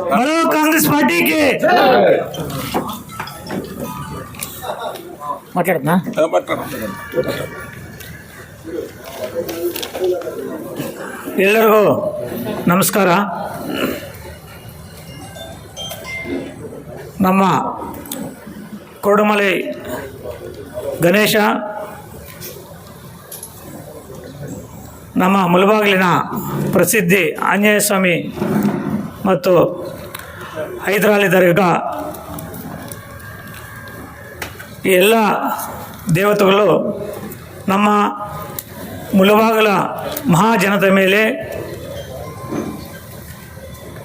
ಬರೋ ಕಾಂಗ್ರೆಸ್ ಪಾರ್ಟಿಗೆ. ಎಲ್ಲರಿಗೂ ನಮಸ್ಕಾರ. ನಮ್ಮ ಕೊರಡುಮಲೆ ಗಣೇಶ ನಮ್ಮ ಮುಲಬಾಗಿಲಿನ ಪ್ರಸಿದ್ಧಿ ಆಂಜನೇಯ ಸ್ವಾಮಿ ಮತ್ತು ಹೈದರಾಲಿ ದರ್ಗಾ ಈ ಎಲ್ಲ ದೇವತೆಗಳು ನಮ್ಮ ಮುಳಬಾಗಲ ಮಹಾಜನದ ಮೇಲೆ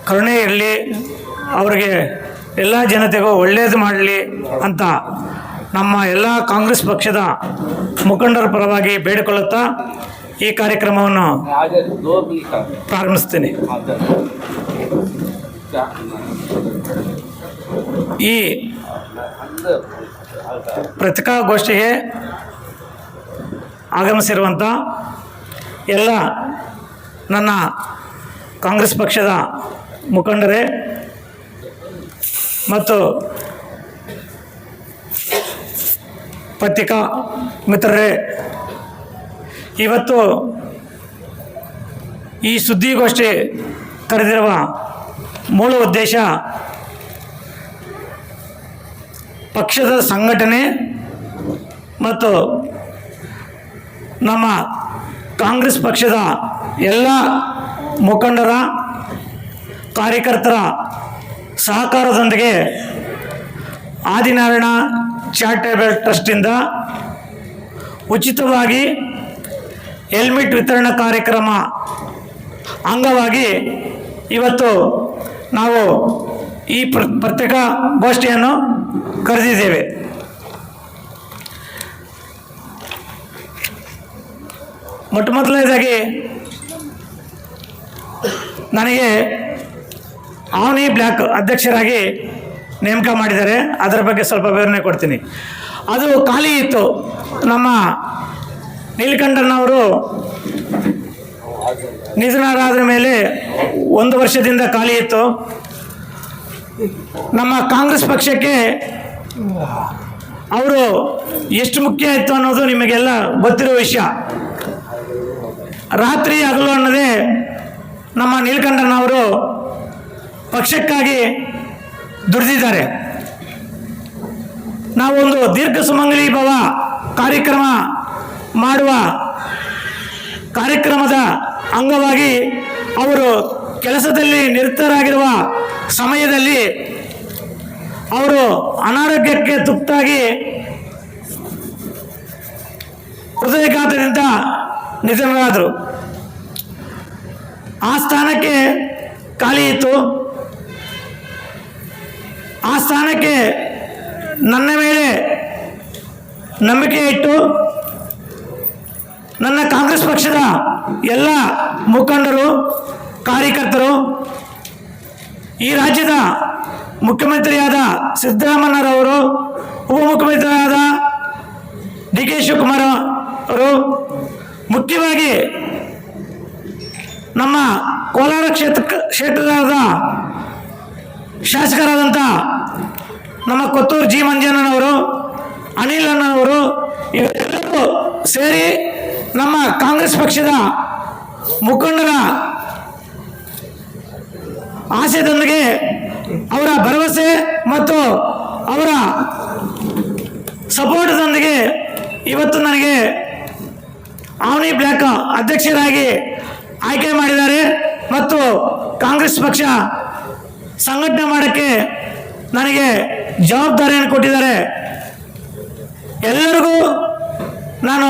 ಕರುಣೆ ಇರಲಿ ಅವರಿಗೆ ಎಲ್ಲ ಜನತೆಗೂ ಒಳ್ಳೆಯದು ಮಾಡಲಿ ಅಂತ ನಮ್ಮ ಎಲ್ಲ ಕಾಂಗ್ರೆಸ್ ಪಕ್ಷದ ಮುಖಂಡರ ಪರವಾಗಿ ಬೇಡಿಕೊಳ್ಳುತ್ತಾ ಈ ಕಾರ್ಯಕ್ರಮವನ್ನು ಪ್ರಾರಂಭಿಸ್ತೀನಿ ಈ ಪತ್ರಿಕಾಗೋಷ್ಠಿಗೆ ಆಗಮಿಸಿರುವಂಥ ಎಲ್ಲ ನನ್ನ ಕಾಂಗ್ರೆಸ್ ಪಕ್ಷದ ಮುಖಂಡರೇ ಮತ್ತು ಪತ್ರಿಕಾ ಮಿತ್ರರೇ, ಇವತ್ತು ಈ ಸುದ್ದಿಗೋಷ್ಠಿ ಕರೆದಿರುವ ಮೂಲ ಉದ್ದೇಶ ಪಕ್ಷದ ಸಂಘಟನೆ ಮತ್ತು ನಮ್ಮ ಕಾಂಗ್ರೆಸ್ ಪಕ್ಷದ ಎಲ್ಲ ಮುಖಂಡರ, ಕಾರ್ಯಕರ್ತರ ಸಹಕಾರದೊಂದಿಗೆ ಆದಿನಾರಾಯಣ ಚಾರಿಟೇಬಲ್ ಟ್ರಸ್ಟಿಂದ ಉಚಿತವಾಗಿ ಹೆಲ್ಮೆಟ್ ವಿತರಣಾ ಕಾರ್ಯಕ್ರಮ ಅಂಗವಾಗಿ ಇವತ್ತು ನಾವು ಈ ಪ್ರ ಪತ್ರಿಕಾ ಗೋಷ್ಠಿಯನ್ನು ಕರೆದಿದ್ದೇವೆ. ಮೊಟ್ಟ ಮೊದಲನೇದಾಗಿ ನನಗೆ ಅವನಿ ಬ್ಲ್ಯಾಕ್ ಅಧ್ಯಕ್ಷರಾಗಿ ನೇಮಕ ಮಾಡಿದ್ದಾರೆ. ಅದರ ಬಗ್ಗೆ ಸ್ವಲ್ಪ ವಿವರಣೆ ಕೊಡ್ತೀನಿ. ಅದು ಖಾಲಿ ಇತ್ತು. ನಮ್ಮ ನೀಲಕಂಠನವರು ನಿಧನರಾದ ಮೇಲೆ ಒಂದು ವರ್ಷದಿಂದ ಖಾಲಿ ಇತ್ತು. ನಮ್ಮ ಕಾಂಗ್ರೆಸ್ ಪಕ್ಷಕ್ಕೆ ಅವರು ಎಷ್ಟು ಮುಖ್ಯ ಇತ್ತು ಅನ್ನೋದು ನಿಮಗೆಲ್ಲ ಗೊತ್ತಿರೋ ವಿಷಯ. ರಾತ್ರಿ ಹಗಲು ಅನ್ನೋದೇ ನಮ್ಮ ನೀಲಕಂಠನವರು ಪಕ್ಷಕ್ಕಾಗಿ ದುಡಿದಿದ್ದಾರೆ. ನಾವೊಂದು ದೀರ್ಘ ಸುಮಂಗಲಿ ಭವ ಕಾರ್ಯಕ್ರಮ ಮಾಡುವ ಕಾರ್ಯಕ್ರಮದ ಅಂಗವಾಗಿ ಅವರು ಕೆಲಸದಲ್ಲಿ ನಿರತರಾಗಿರುವ ಸಮಯದಲ್ಲಿ ಅವರು ಅನಾರೋಗ್ಯಕ್ಕೆ ತುತ್ತಾಗಿ ಹೃದಯಘಾತದಿಂದ ನಿಧನರಾದರು. ಆ ಸ್ಥಾನಕ್ಕೆ ಖಾಲಿ ಇತ್ತು. ಆ ಸ್ಥಾನಕ್ಕೆ ನನ್ನ ಮೇಲೆ ನಂಬಿಕೆ ಇಟ್ಟು ನನ್ನ ಕಾಂಗ್ರೆಸ್ ಪಕ್ಷದ ಎಲ್ಲ ಮುಖಂಡರು, ಕಾರ್ಯಕರ್ತರು, ಈ ರಾಜ್ಯದ ಮುಖ್ಯಮಂತ್ರಿಯಾದ ಸಿದ್ದರಾಮಯ್ಯರವರು ಉಪಮುಖ್ಯಮಂತ್ರಿಯಾದ ಡಿ ಕೆ ಶಿವಕುಮಾರ್ ಅವರು ಮುಖ್ಯವಾಗಿ ನಮ್ಮ ಕೋಲಾರ ಕ್ಷೇತ್ರ ಕ್ಷೇತ್ರದ ಶಾಸಕರಾದಂಥ ನಮ್ಮ ಕೊತ್ತೂರು ಜಿ ಮಂಜಣ್ಣನವರು ಅನಿಲ್ ಅಣ್ಣನವರು ಇವರೆಲ್ಲರೂ ಸೇರಿ ನಮ್ಮ ಕಾಂಗ್ರೆಸ್ ಪಕ್ಷದ ಮುಖಂಡರ ಆಶಯದೊಂದಿಗೆ ಅವರ ಭರವಸೆ ಮತ್ತು ಅವರ ಸಪೋರ್ಟ್ದೊಂದಿಗೆ ಇವತ್ತು ನನಗೆ ಆವನಿ ಬ್ಲ್ಯಾಕ್ ಅಧ್ಯಕ್ಷರಾಗಿ ಆಯ್ಕೆ ಮಾಡಿದ್ದಾರೆ ಮತ್ತು ಕಾಂಗ್ರೆಸ್ ಪಕ್ಷ ಸಂಘಟನೆ ಮಾಡೋಕ್ಕೆ ನನಗೆ ಜವಾಬ್ದಾರಿಯನ್ನು ಕೊಟ್ಟಿದ್ದಾರೆ. ಎಲ್ಲರಿಗೂ ನಾನು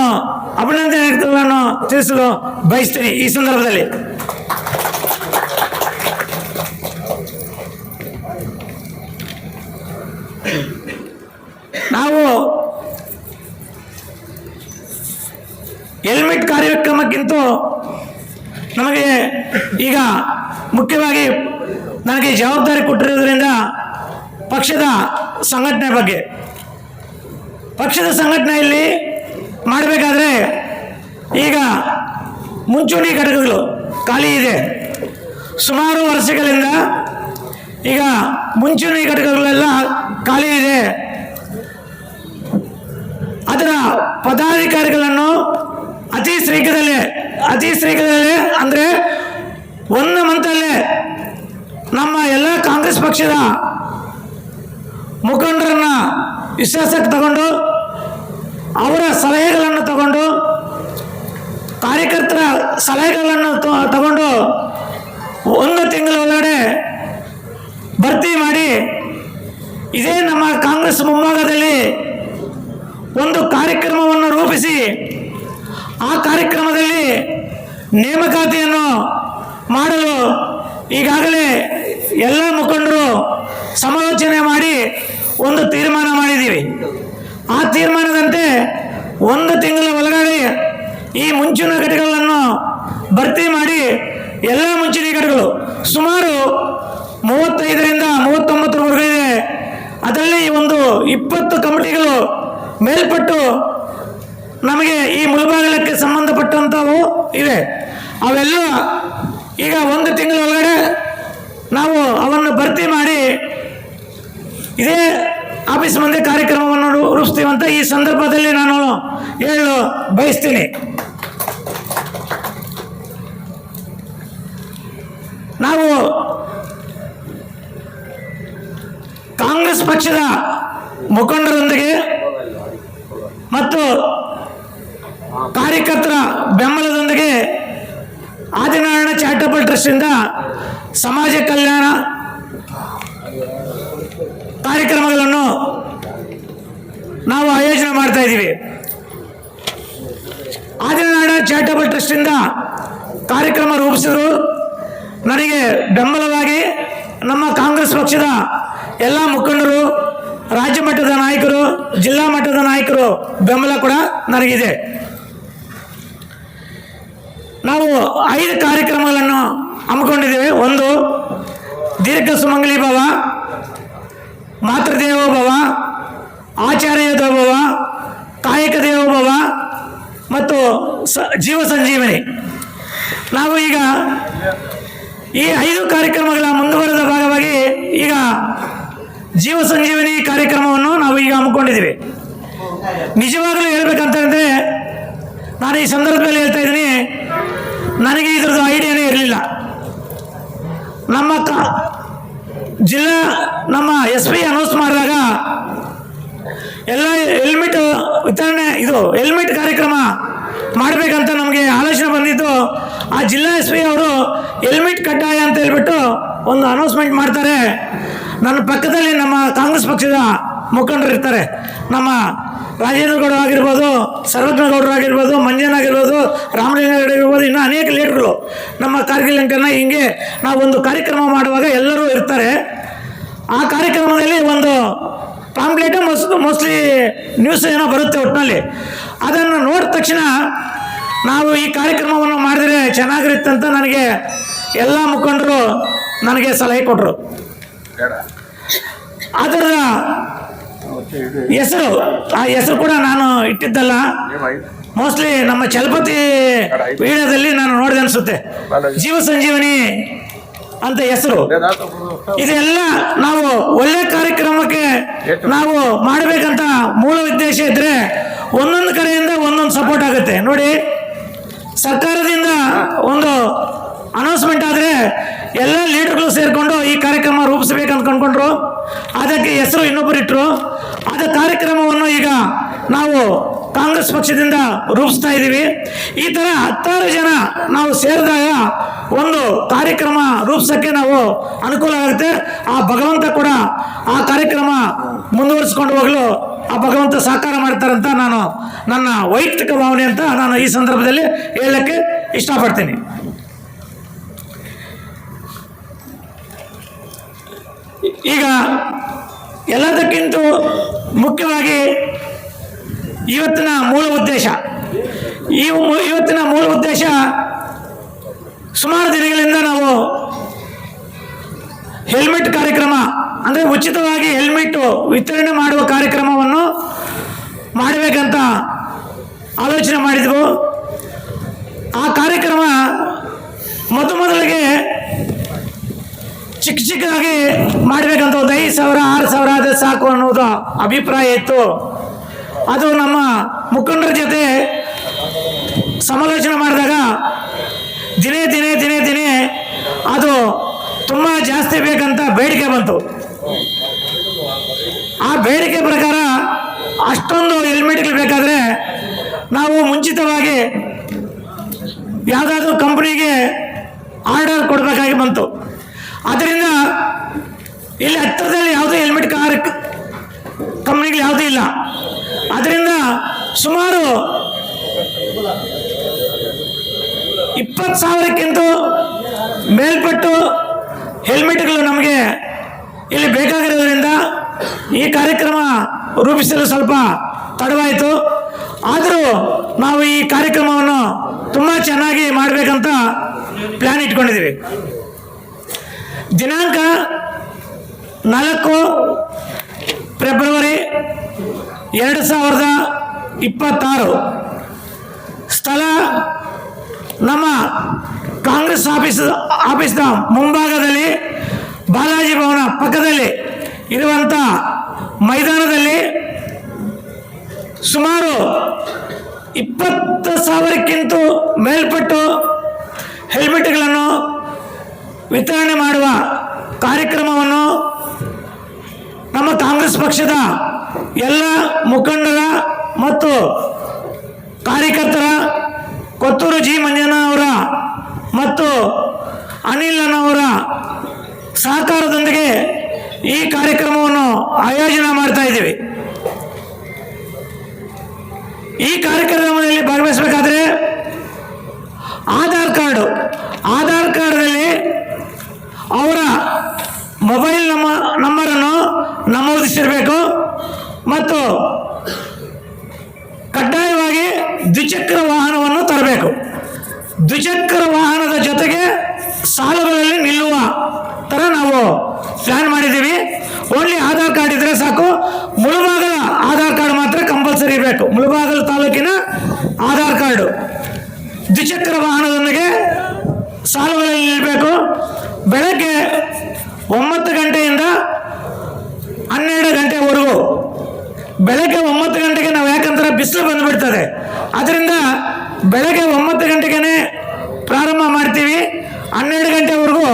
ಅಭಿನಂದನೆಗಳನ್ನು ತಿಳಿಸಲು ಬಯಸ್ತೀನಿ ಈ ಸಂದರ್ಭದಲ್ಲಿ. ನಾವು ಹೆಲ್ಮೆಟ್ ಕಾರ್ಯಕ್ರಮಕ್ಕಿಂತ ನಮಗೆ ಈಗ ಮುಖ್ಯವಾಗಿ ನನಗೆ ಜವಾಬ್ದಾರಿ ಕೊಟ್ಟಿರೋದ್ರಿಂದ ಪಕ್ಷದ ಸಂಘಟನೆ ಬಗ್ಗೆ. ಪಕ್ಷದ ಸಂಘಟನೆಯಲ್ಲಿ ಮಾಡಬೇಕಾದ್ರೆ ಈಗ ಮುಂಚೂಣಿ ಘಟಕಗಳು ಖಾಲಿ ಇದೆ. ಸುಮಾರು ವರ್ಷಗಳಿಂದ ಈಗ ಮುಂಚೂಣಿ ಘಟಕಗಳೆಲ್ಲ ಖಾಲಿ ಇದೆ. ಅದರ ಪದಾಧಿಕಾರಿಗಳನ್ನು ಅತಿ ಶೀಘ್ರದಲ್ಲೇ ಅತಿ ಶೀಘ್ರದಲ್ಲೇ ಅಂದರೆ ಒಂದು ಮಂತಲ್ಲೇ ನಮ್ಮ ಎಲ್ಲ ಕಾಂಗ್ರೆಸ್ ಪಕ್ಷದ ಮುಖಂಡರನ್ನು ವಿಶ್ವಾಸಕ್ಕೆ ತಗೊಂಡು ಅವರ ಸಲಹೆಗಳನ್ನು ತಗೊಂಡು, ಕಾರ್ಯಕರ್ತರ ಸಲಹೆಗಳನ್ನು ತಗೊಂಡು ಒಂದು ತಿಂಗಳ ಒಳಗಡೆ ಭರ್ತಿ ಮಾಡಿ, ಇದೇ ನಮ್ಮ ಕಾಂಗ್ರೆಸ್ ಮುಂಭಾಗದಲ್ಲಿ ಒಂದು ಕಾರ್ಯಕ್ರಮವನ್ನು ರೂಪಿಸಿ, ಆ ಕಾರ್ಯಕ್ರಮದಲ್ಲಿ ನೇಮಕಾತಿಯನ್ನು ಮಾಡಲು ಈಗಾಗಲೇ ಎಲ್ಲ ಮುಖಂಡರು ಸಮಾಲೋಚನೆ ಮಾಡಿ ಒಂದು ತೀರ್ಮಾನ ಮಾಡಿದ್ದೀವಿ. ಆ ತೀರ್ಮಾನದಂತೆ ಒಂದು ತಿಂಗಳ ಒಳಗಡೆ ಈ ಮುಂಚಿನ ಘಟಕಗಳನ್ನು ಭರ್ತಿ ಮಾಡಿ ಎಲ್ಲ ಮುಂಚಿನ ಘಟಕಗಳು ಸುಮಾರು ಮೂವತ್ತೈದರಿಂದ ಮೂವತ್ತೊಂಬತ್ತರವರೆಗೆ ಅದರಲ್ಲಿ ಒಂದು ಇಪ್ಪತ್ತು ಕಮಿಟಿಗಳು ಮೇಲ್ಪಟ್ಟು ನಮಗೆ ಈ ಮುಳಬಾಗಿಲಕ್ಕೆ ಸಂಬಂಧಪಟ್ಟಂಥವು ಇವೆ. ಅವೆಲ್ಲ ಈಗ ಒಂದು ತಿಂಗಳ ಒಳಗಡೆ ನಾವು ಅವನ್ನು ಭರ್ತಿ ಮಾಡಿ ಇದೇ ಆಫೀಸ್ ಮುಂದೆ ಕಾರ್ಯಕ್ರಮವನ್ನು ರೂ- ರೂಪಿಸ್ತೀವಿ ಅಂತ ಈ ಸಂದರ್ಭದಲ್ಲಿ ನಾನು ಹೇಳಲು ಬಯಸ್ತೀನಿ. ನಾವು ಕಾಂಗ್ರೆಸ್ ಪಕ್ಷದ ಮುಖಂಡರೊಂದಿಗೆ ಮತ್ತು ಕಾರ್ಯಕರ್ತರ ಬೆಂಬಲದೊಂದಿಗೆ ಆದಿನಾರಾಯಣ ಚಾರಿಟಬಲ್ ಟ್ರಸ್ಟಿಂದ ಸಮಾಜ ಕಲ್ಯಾಣ ಕಾರ್ಯಕ್ರಮಗಳನ್ನು ನಾವು ಆಯೋಜನೆ ಮಾಡ್ತಾ ಇದ್ದೀವಿ. ಆದಿನಾಡ ಚಾರಿಟಬಲ್ ಟ್ರಸ್ಟಿಂದ ಕಾರ್ಯಕ್ರಮ ರೂಪಿಸಿದರು. ನನಗೆ ಬೆಂಬಲವಾಗಿ ನಮ್ಮ ಕಾಂಗ್ರೆಸ್ ಪಕ್ಷದ ಎಲ್ಲ ಮುಖಂಡರು, ರಾಜ್ಯ ಮಟ್ಟದ ನಾಯಕರು, ಜಿಲ್ಲಾ ಮಟ್ಟದ ನಾಯಕರು ಬೆಂಬಲ ಕೂಡ ನನಗಿದೆ. ನಾವು ಐದು ಕಾರ್ಯಕ್ರಮಗಳನ್ನು ಹಮ್ಮಿಕೊಂಡಿದ್ದೇವೆ. ಒಂದು ದೀರ್ಘ ಸುಮಂಗಲಿ ಭವ, ಮಾತೃದೇವೋ ಭವ, ಆಚಾರ್ಯ ಕಾಯಕ ದೇವೋಭವ ಮತ್ತು ಸ, ಜೀವ ಸಂಜೀವನಿ. ನಾವು ಈಗ ಈ ಐದು ಕಾರ್ಯಕ್ರಮಗಳ ಮುಂದುವರೆದ ಭಾಗವಾಗಿ ಈಗ ಜೀವ ಸಂಜೀವನಿ ಕಾರ್ಯಕ್ರಮವನ್ನು ನಾವು ಈಗ ಹಮ್ಮಿಕೊಂಡಿದ್ದೀವಿ. ನಿಜವಾಗಲೂ ಹೇಳ್ಬೇಕಂತಂದರೆ ನಾನು ಈ ಸಂದರ್ಭದಲ್ಲಿ ಹೇಳ್ತಾ ಇದ್ದೀನಿ, ನನಗೆ ಇದ್ರದ್ದು ಐಡಿಯಾನೇ ಇರಲಿಲ್ಲ. ನಮ್ಮ ಜಿಲ್ಲಾ, ನಮ್ಮ ಎಸ್ ಪಿ ಅನೌನ್ಸ್ ಮಾಡಿದಾಗ ಎಲ್ಲ ಹೆಲ್ಮೆಟ್ ವಿತರಣೆ, ಇದು ಹೆಲ್ಮೆಟ್ ಕಾರ್ಯಕ್ರಮ ಮಾಡಬೇಕಂತ ನಮಗೆ ಆಲೋಚನೆ ಬಂದಿದ್ದು ಆ ಜಿಲ್ಲಾ ಎಸ್ ಪಿ ಅವರು ಹೆಲ್ಮೆಟ್ ಕಡ್ಡಾಯ ಅಂತ ಹೇಳ್ಬಿಟ್ಟು ಒಂದು ಅನೌನ್ಸ್ಮೆಂಟ್ ಮಾಡ್ತಾರೆ. ನನ್ನ ಪಕ್ಕದಲ್ಲಿ ನಮ್ಮ ಕಾಂಗ್ರೆಸ್ ಪಕ್ಷದ ಮುಖಂಡರು ಇರ್ತಾರೆ. ನಮ್ಮ ರಾಜೇಂದ್ರ ಗೌಡ ಆಗಿರ್ಬೋದು, ಸರ್ವಜ್ಞ ಗೌಡರು ಆಗಿರ್ಬೋದು, ಮಂಜನ್ ಆಗಿರ್ಬೋದು ರಾಮಲಿಂಗೇಗೌಡ ಆಗಿರ್ಬೋದು, ಇನ್ನೂ ಅನೇಕ ಲೀಡರ್ಗಳು ನಮ್ಮ ಕಾರ್ಗಿಲ್ ಲಿಂಕನ್ನ ಹಿಂಗೆ ನಾವು ಒಂದು ಕಾರ್ಯಕ್ರಮ ಮಾಡುವಾಗ ಎಲ್ಲರೂ ಇರ್ತಾರೆ. ಆ ಕಾರ್ಯಕ್ರಮದಲ್ಲಿ ಒಂದು ಪಾಂಪ್ಲೆಟ್ ಮೋಸ್ ಮೋಸ್ಟ್ಲಿ ನ್ಯೂಸ್ ಏನೋ ಬರುತ್ತೆ ಒಟ್ಟಿನಲ್ಲಿ ಅದನ್ನು ನೋಡಿದ ತಕ್ಷಣ ನಾವು ಈ ಕಾರ್ಯಕ್ರಮವನ್ನು ಮಾಡಿದರೆ ಚೆನ್ನಾಗಿರುತ್ತೆ ಅಂತ ನನಗೆ ಎಲ್ಲ ಮುಖಂಡರು ನನಗೆ ಸಲಹೆ ಕೊಟ್ಟರು ಅದರ ಹೆಸರು ಆ ಹೆಸರು ಕೂಡ ನಾನು ಇಟ್ಟಿದ್ದಲ್ಲ. ಮೋಸ್ಟ್ಲಿ ನಮ್ಮ ಚಲಪತಿ ವೀಡಿಯೋದಲ್ಲಿ ನಾನು ನೋಡಿದೆ ಅನಿಸುತ್ತೆ. ಜೀವ ಸಂಜೀವನಿ ಅಂತ ಹೆಸರು. ಇದೆಲ್ಲ ನಾವು ಒಳ್ಳೆ ಕಾರ್ಯಕ್ರಮಕ್ಕೆ ನಾವು ಮಾಡಬೇಕಂತ ಮೂಲ ಉದ್ದೇಶ ಇದ್ರೆ ಒಂದೊಂದು ಕಡೆಯಿಂದ ಒಂದೊಂದು ಸಪೋರ್ಟ್ ಆಗುತ್ತೆ. ನೋಡಿ, ಸರ್ಕಾರದಿಂದ ಒಂದು ಅನೌನ್ಸ್ಮೆಂಟ್ ಆದರೆ ಎಲ್ಲ ಲೀಡರ್ಗಳು ಸೇರಿಕೊಂಡು ಈ ಕಾರ್ಯಕ್ರಮ ರೂಪಿಸಬೇಕಂತ ಕಂಡ್ಕೊಂಡ್ರು ಅದಕ್ಕೆ ಹೆಸರು ಇನ್ನೊಬ್ಬರು ಇಟ್ಟರು ಅದ ಕಾರ್ಯಕ್ರಮವನ್ನು ಈಗ ನಾವು ಕಾಂಗ್ರೆಸ್ ಪಕ್ಷದಿಂದ ರೂಪಿಸ್ತಾ ಇದ್ದೀವಿ. ಈ ಥರ ಹತ್ತಾರು ಜನ ನಾವು ಸೇರಿದಾಗ ಒಂದು ಕಾರ್ಯಕ್ರಮ ರೂಪಿಸೋಕ್ಕೆ ನಾವು ಅನುಕೂಲ ಆಗುತ್ತೆ. ಆ ಭಗವಂತ ಕೂಡ ಆ ಕಾರ್ಯಕ್ರಮ ಮುಂದುವರಿಸ್ಕೊಂಡು ಹೋಗಲು ಆ ಭಗವಂತ ಸಹಕಾರ ಮಾಡ್ತಾರಂತ ನಾನು ನನ್ನ ವೈಯಕ್ತಿಕ ಭಾವನೆ ಅಂತ ನಾನು ಈ ಸಂದರ್ಭದಲ್ಲಿ ಹೇಳಕ್ಕೆ ಇಷ್ಟಪಡ್ತೀನಿ. ಈಗ ಎಲ್ಲದಕ್ಕಿಂತ ಮುಖ್ಯವಾಗಿ ಇವತ್ತಿನ ಮೂಲ ಉದ್ದೇಶ, ಈ ಇವತ್ತಿನ ಮೂಲ ಉದ್ದೇಶ ಸುಮಾರು ದಿನಗಳಿಂದ ನಾವು ಹೆಲ್ಮೆಟ್ ಕಾರ್ಯಕ್ರಮ, ಅಂದರೆ ಉಚಿತವಾಗಿ ಹೆಲ್ಮೆಟ್ಟು ವಿತರಣೆ ಮಾಡುವ ಕಾರ್ಯಕ್ರಮವನ್ನು ಮಾಡಬೇಕಂತ ಆಲೋಚನೆ ಮಾಡಿದ್ವು. ಆ ಕಾರ್ಯಕ್ರಮ ಮೊದಮೊದಲಿಗೆ ಚಿಕ್ಕ ಚಿಕ್ಕದಾಗಿ ಮಾಡಬೇಕಂತ ಒಂದು ಐದು ಸಾವಿರ, ಆರು ಸಾವಿರ ಆದರೆ ಸಾಕು ಅನ್ನೋದು ಅಭಿಪ್ರಾಯ ಇತ್ತು. ಅದು ನಮ್ಮ ಮುಖಂಡರ ಜೊತೆ ಸಮಾಲೋಚನೆ ಮಾಡಿದಾಗ ದಿನೇ ದಿನೇ ದಿನೇ ದಿನೇ ಅದು ತುಂಬ ಜಾಸ್ತಿ ಬೇಕಂತ ಬೇಡಿಕೆ ಬಂತು. ಆ ಬೇಡಿಕೆ ಪ್ರಕಾರ ಅಷ್ಟೊಂದು ಹೆಲ್ಮೆಟ್ಗಳು ಬೇಕಾದರೆ ನಾವು ಮುಂಚಿತವಾಗಿ ಯಾವುದಾದ್ರೂ ಕಂಪ್ನಿಗೆ ಆರ್ಡರ್ ಕೊಡಬೇಕಾಗಿ ಬಂತು. ಅದರಿಂದ ಇಲ್ಲಿ ಹತ್ತಿರದಲ್ಲಿ ಯಾವುದೇ ಹೆಲ್ಮೆಟ್ ಕಾರ್ ಕಂಪ್ನಿಗಳು ಯಾವುದೂ ಇಲ್ಲ. ಅದರಿಂದ ಸುಮಾರು ಇಪ್ಪತ್ತು ಸಾವಿರಕ್ಕಿಂತ ಮೇಲ್ಪಟ್ಟು ಹೆಲ್ಮೆಟ್ಗಳು ನಮಗೆ ಇಲ್ಲಿ ಬೇಕಾಗಿರೋದ್ರಿಂದ ಈ ಕಾರ್ಯಕ್ರಮ ರೂಪಿಸಲು ಸ್ವಲ್ಪ ತಡವಾಯಿತು. ಆದರೂ ನಾವು ಈ ಕಾರ್ಯಕ್ರಮವನ್ನು ತುಂಬ ಚೆನ್ನಾಗಿ ಮಾಡಬೇಕಂತ ಪ್ಲ್ಯಾನ್ ಇಟ್ಕೊಂಡಿದ್ದೀವಿ. ದಿನಾಂಕ ನಾಲ್ಕು ಫೆಬ್ರವರಿ ಎರಡು ಸಾವಿರದ ಇಪ್ಪತ್ತಾರು. ಸ್ಥಳ ನಮ್ಮ ಕಾಂಗ್ರೆಸ್ ಆಫೀಸ್, ಆಫೀಸ್ನ ಮುಂಭಾಗದಲ್ಲಿ ಬಾಲಾಜಿ ಭವನ ಪಕ್ಕದಲ್ಲಿ ಇರುವಂಥ ಮೈದಾನದಲ್ಲಿ ಸುಮಾರು ಇಪ್ಪತ್ತು ಸಾವಿರಕ್ಕಿಂತ ಮೇಲ್ಪಟ್ಟು ಹೆಲ್ಮೆಟ್ಗಳನ್ನು ವಿತರಣೆ ಮಾಡುವ ಕಾರ್ಯಕ್ರಮವನ್ನು ನಮ್ಮ ಕಾಂಗ್ರೆಸ್ ಪಕ್ಷದ ಎಲ್ಲ ಮುಖಂಡರ ಮತ್ತು ಕಾರ್ಯಕರ್ತರ ಕೊತ್ತೂರು ಜಿ ಮಂಜನ ಅವರ ಮತ್ತು ಅನಿಲ್ ಅವರ ಸಹಕಾರದೊಂದಿಗೆ ಈ ಕಾರ್ಯಕ್ರಮವನ್ನು ಆಯೋಜನೆ ಮಾಡ್ತಾ ಇದ್ದೀವಿ. ಈ ಕಾರ್ಯಕ್ರಮದಲ್ಲಿ ಭಾಗವಹಿಸಬೇಕಾದ್ರೆ ಆಧಾರ್ ಕಾರ್ಡು, ಆಧಾರ್ ಕಾರ್ಡ್ನಲ್ಲಿ ಅವರ ಮೊಬೈಲ್ ನಮ್ಮ, ನಂಬರನ್ನು ನಮೂದಿಸಿರಬೇಕು. ಮತ್ತು ಕಡ್ಡಾಯವಾಗಿ ದ್ವಿಚಕ್ರ ವಾಹನವನ್ನು ತರಬೇಕು. ದ್ವಿಚಕ್ರ ವಾಹನದ ಜೊತೆಗೆ ಸಾಲುಗಳಲ್ಲಿ ನಿಲ್ಲುವ ಥರ ನಾವು ಪ್ಲ್ಯಾನ್ ಮಾಡಿದ್ದೀವಿ. ಓನ್ಲಿ ಆಧಾರ್ ಕಾರ್ಡ್ ಇದ್ದರೆ ಸಾಕು. ಮುಳುಬಾಗಲ ಆಧಾರ್ ಕಾರ್ಡ್ ಮಾತ್ರ ಕಂಪಲ್ಸರಿ ಇರಬೇಕು ಮುಳುಬಾಗಲ ತಾಲೂಕಿನ ಆಧಾರ್ ಕಾರ್ಡು ದ್ವಿಚಕ್ರ ವಾಹನದೊಂದಿಗೆ ಸಾಲುಗಳಲ್ಲಿ ನಿಲ್ಲಬೇಕು ಬೆಳಗ್ಗೆ ಒಂಬತ್ತು ಗಂಟೆಯಿಂದ ಹನ್ನೆರಡು ಗಂಟೆವರೆಗೂ ಬೆಳಗ್ಗೆ ಒಂಬತ್ತು ಗಂಟೆಗೆ ನಾವು ಯಾಕಂದ್ರೆ ಬಿಸಿಲು ಬಂದುಬಿಡ್ತದೆ. ಅದರಿಂದ ಬೆಳಗ್ಗೆ ಒಂಬತ್ತು ಗಂಟೆಗೆ ಪ್ರಾರಂಭ ಮಾಡ್ತೀವಿ. ಹನ್ನೆರಡು ಗಂಟೆವರೆಗೂ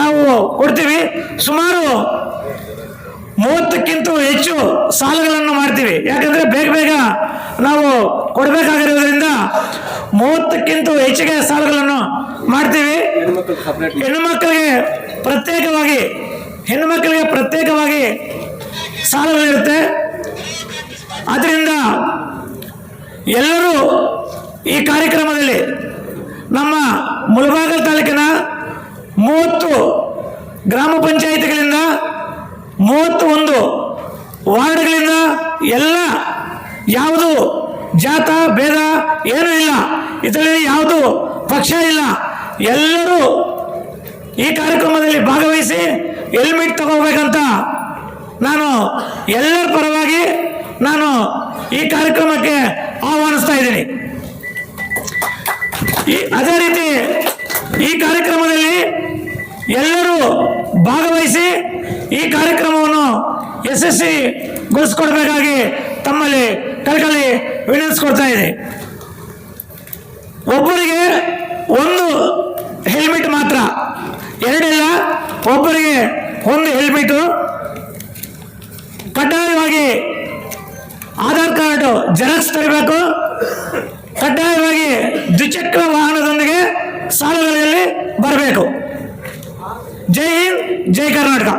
ನಾವು ಕೊಡ್ತೀವಿ. ಸುಮಾರು ಮೂವತ್ತಕ್ಕಿಂತ ಹೆಚ್ಚು ಸಾಲಗಳನ್ನು ಮಾಡ್ತೀವಿ. ಯಾಕಂದರೆ ಬೇಗ ಬೇಗ ನಾವು ಕೊಡಬೇಕಾಗಿರೋದ್ರಿಂದ ಮೂವತ್ತಕ್ಕಿಂತ ಹೆಚ್ಚಿಗೆ ಸಾಲಗಳನ್ನು ಮಾಡ್ತೀವಿ. ಹೆಣ್ಣು ಮಕ್ಕಳಿಗೆ ಪ್ರತ್ಯೇಕವಾಗಿ ಹೆಣ್ಣು ಮಕ್ಕಳಿಗೆ ಪ್ರತ್ಯೇಕವಾಗಿ ಸಾಲಗಳಿರುತ್ತೆ. ಆದ್ದರಿಂದ ಎಲ್ಲರೂ ಈ ಕಾರ್ಯಕ್ರಮದಲ್ಲಿ ನಮ್ಮ ಮುಳಬಾಗಲ್ ತಾಲೂಕಿನ ಮೂವತ್ತು ಗ್ರಾಮ ಪಂಚಾಯಿತಿಗಳಿಂದ ಮೂವತ್ತು ಒಂದು ವಾರ್ಡ್ಗಳಿಂದ ಎಲ್ಲ ಯಾವುದು ಜಾತ, ಭೇದ, ಏನೂ ಇಲ್ಲ. ಇದರಲ್ಲಿ ಯಾವುದು ಪಕ್ಷ ಇಲ್ಲ. ಎಲ್ಲರೂ ಈ ಕಾರ್ಯಕ್ರಮದಲ್ಲಿ ಭಾಗವಹಿಸಿ ಹೆಲ್ಮೆಟ್ ತಗೋಬೇಕಂತ ನಾನು ಎಲ್ಲರ ಪರವಾಗಿ ನಾನು ಈ ಕಾರ್ಯಕ್ರಮಕ್ಕೆ ಆಹ್ವಾನಿಸ್ತಾ ಇದ್ದೀನಿ. ಅದೇ ರೀತಿ ಈ ಕಾರ್ಯಕ್ರಮದಲ್ಲಿ ಎಲ್ಲರೂ ಭಾಗವಹಿಸಿ ಈ ಕಾರ್ಯಕ್ರಮವನ್ನು ಯಶಸ್ವಿಗೊಳಿಸ್ಕೊಡ್ಬೇಕಾಗಿ ತಮ್ಮಲ್ಲಿ ಕಳ್ಕಳಿ ವಿನಂತಿಸ್ಕೊಡ್ತಾ ಇದೆ ಒಬ್ಬರಿಗೆ ಒಂದು ಹೆಲ್ಮೆಟ್ ಮಾತ್ರ, ಎರಡಿಲ್ಲ ಒಬ್ಬರಿಗೆ ಒಂದು ಹೆಲ್ಮೆಟು ಕಡ್ಡಾಯವಾಗಿ ಕಾರ್ಡು ಜೆರಾಕ್ಸ್ ತರಬೇಕು. ಕಡ್ಡಾಯವಾಗಿ ದ್ವಿಚಕ್ರ ವಾಹನದೊಂದಿಗೆ ಸಾಲುಗಳಲ್ಲಿ ಬರಬೇಕು. ಜೈ ಹಿಂದ್ ಜೈ ಕರ್ನಾಟಕ.